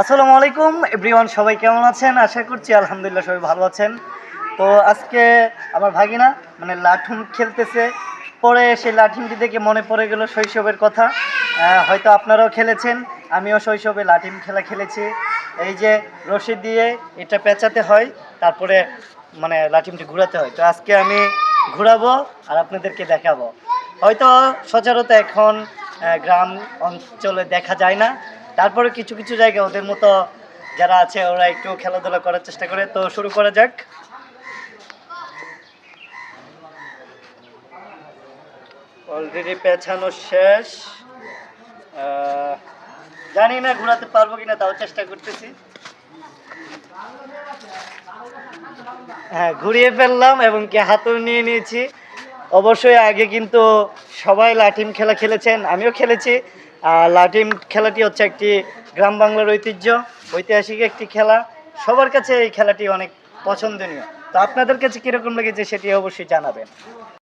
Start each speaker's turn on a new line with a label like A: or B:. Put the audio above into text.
A: আসসালামু আলাইকুম, এভরিওয়ান সবাই কেমন আছেন? আশা করছি আলহামদুলিল্লাহ সবাই ভালো আছেন। তো আজকে আমার ভাগিনা মানে লাঠুম খেলতেছে। পরে সেই লাঠিমটি দেখে মনে পড়ে গেল শৈশবের কথা। হয়তো আপনারাও খেলেছেন, আমিও শৈশবে লাঠিম খেলা খেলেছি। এই যে রশি দিয়ে এটা পেঁচাতে হয়, তারপরে মানে লাঠিমটি ঘোরাতে হয়। তো আজকে আমি ঘোরাবো আর আপনাদেরকে দেখাবো। হয়তো সচরাচর এখন গ্রাম অঞ্চলে দেখা যায় না তারপরে কিছু কিছু জায়গায় ওদের মতো যারা আছে, ওরা একটু খেলাধুলা করার চেষ্টা করে। তো শুরু করা যাক। অলরেডি পেছানো শেষ। জানি না ঘোরাতে পারব কিনা, তাও চেষ্টা করতেছি। হ্যাঁ ঘুরিয়ে ফেললাম এবং কি হাতও নিয়ে নিয়েছি। অবশ্যই আগে কিন্তু সবাই লাঠিম খেলা খেলেছেন, আমিও খেলেছি। লাঠিম খেলাটি হচ্ছে একটি গ্রাম বাংলার ঐতিহ্য, ঐতিহাসিক একটি খেলা। সবার কাছে এই খেলাটি অনেক পছন্দনীয়। তো আপনাদের কাছে কীরকম লেগেছে সেটি অবশ্যই জানাবেন।